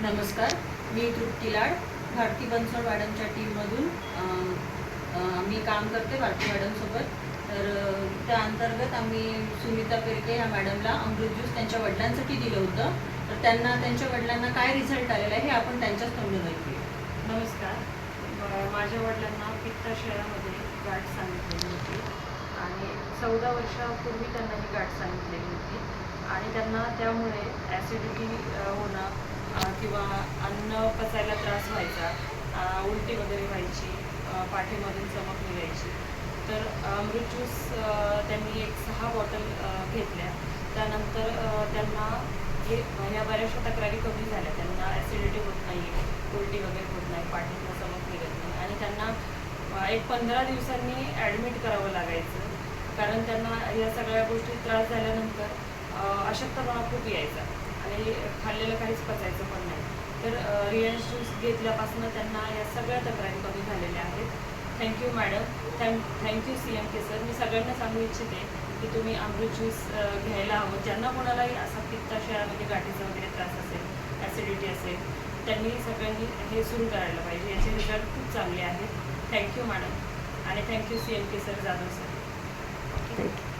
नमस्कार. मी तृप्ती लाड भारती बनसोड मॅडमच्या टीममधून मी काम करते भारती मॅडमसोबत तर त्या अंतर्गत आम्ही सुनीता पेरके ह्या मॅडमला अमृत ज्यूस त्यांच्या वडिलांसाठी दिलं होतं. तर त्यांना त्यांच्या वडिलांना काय रिझल्ट आलेला आहे हे आपण त्यांच्याच तोंडून ऐकूया. नमस्कार. माझ्या वडिलांना पित्ताशयामध्ये गाठ सांगितलेली होती. आणि चौदा वर्षापूर्वी त्यांना ही गाठ सांगितलेली होती. आणि त्यांना त्यामुळे ॲसिडिटी होणं किंवा अन्न पचायला त्रास व्हायचा उलटी वगैरे व्हायची पाठीमधून चमक निघायची. तर अमृत ज्यूस त्यांनी एक सहा बॉटल घेतल्या. त्यानंतर त्यांना हे ह्या बऱ्याचशा तक्रारी कमी झाल्या. त्यांना ॲसिडिटी होत नाही उलटी वगैरे होत नाही पाठीतून चमक निघत नाही. आणि त्यांना एक पंधरा दिवसांनी ॲडमिट करावं लागायचं. कारण त्यांना या सगळ्या गोष्टी त्रास झाल्यानंतर अशक्तपणा खूप यायचा. आणि खाल्लेलं काहीच पचायचं पण नाही. तर रिलायन्स ज्यूस घेतल्यापासून त्यांना या सगळ्या तक्रारी कमी झालेल्या आहेत. Thank you madam thank thank you C M K sir मी सगळ्यांना सांगू इच्छिते की तुम्ही अमृत ज्यूस घ्यायला हवं. ज्यांना कोणालाही असा पित्ताशयामध्ये म्हणजे गाठीचा वगैरे त्रास असेल ॲसिडिटी असेल त्यांनी सगळ्यांनी हे सुरू करायला पाहिजे. याचे रिझल्ट खूप चांगले आहेत. थँक्यू मॅडम आणि thank you C M K sir Jadhav sir thank you